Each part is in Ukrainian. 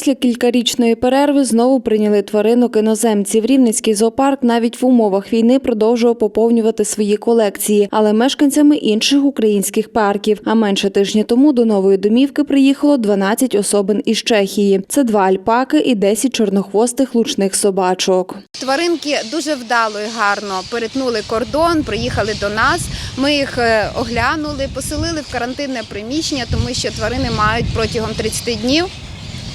Після кількарічної перерви знову прийняли тваринок іноземців. Рівненський зоопарк навіть в умовах війни продовжував поповнювати свої колекції, але мешканцями інших українських парків. А менше тижня тому до нової домівки приїхало 12 особин із Чехії. Це два альпаки і 10 чорнохвостих лучних собачок. Тваринки дуже вдало і гарно перетнули кордон, приїхали до нас. Ми їх е, оглянули, поселили в карантинне приміщення, тому що тварини мають протягом 30 днів.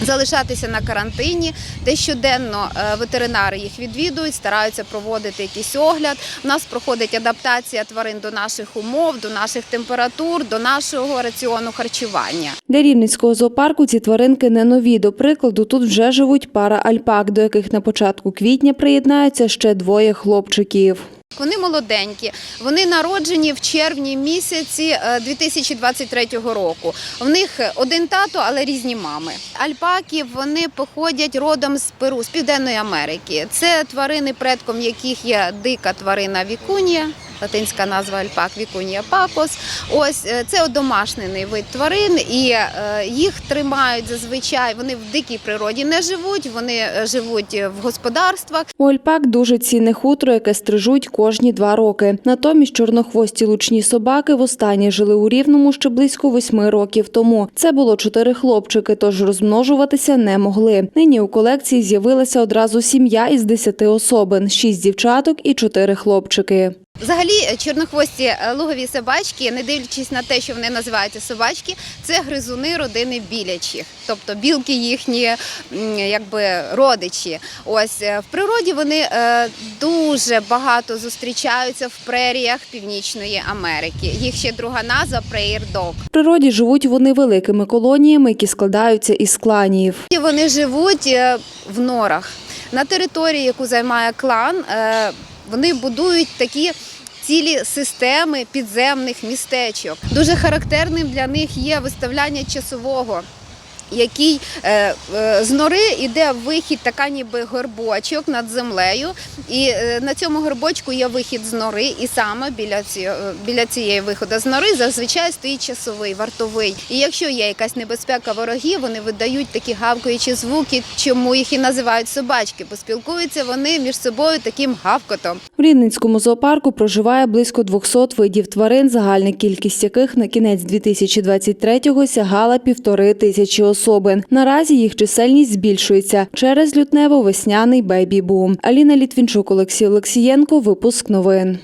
Залишатися на карантині, де щоденно е, ветеринари їх відвідують, стараються проводити якийсь огляд. У нас проходить адаптація тварин до наших умов, до наших температур, до нашого раціону харчування. Для рівненського зоопарку ці тваринки не нові. До прикладу, тут вже живуть пара альпак, до яких на початку квітня приєднаються ще двоє хлопчиків. Вони молоденькі, вони народжені в червні місяці е, 2023 року. В них один тато, але різні мами. Альпаки вони походять родом з Перу, з Південної Америки. Це тварини, предком яких є дика тварина вікунія. Латинська назва альпак Вікунія пакос. Ось е, це одомашнений вид тварин, і е, їх тримають зазвичай. Вони в дикій природі не живуть, вони е, живуть в господарствах. У альпак дуже цінне хутро, яке стрижуть кожні два роки. Натомість чорнохвості лучні собаки востаннє жили у Рівному ще близько восьми років тому. Це було чотири хлопчики, тож розмножуватися не могли. Нині у колекції з'явилася одразу сім'я із десяти особин: шість дівчаток і чотири хлопчики. Взагалі, е, чорнохвості е, лугові собачки, не дивлячись на те, що вони називаються собачки, це гризуни родини білячих, тобто білки їхні якби родичі. Ось е, в природі вони дуже багато зустрічаються в преріях Північної Америки. Їх ще друга назва прейр-дог. В природі живуть вони великими колоніями, які складаються із кланів. Вони живуть в норах на території, яку займає клан. Вони будують такі. Цілі системи підземних містечок. Дуже характерним для них є виставляння часового, який е, е, з нори йде вихід, така ніби горбочок над землею. І е, на цьому горбочку є вихід з нори, і саме біля, ці, біля цієї виходу з нори зазвичай стоїть часовий, вартовий. І якщо є якась небезпека ворогів, вони видають такі гавкаючі звуки, чому їх і називають собачки, бо спілкуються вони між собою таким гавкотом. В Рівненському зоопарку проживає близько 200 видів тварин, загальна кількість яких на кінець 2023-го сягала півтори тисячі особин. Наразі їх чисельність збільшується через лютнево-весняний бейбі-бум. Аліна Літвінчук, Олексій Олексієнко. Випуск новин.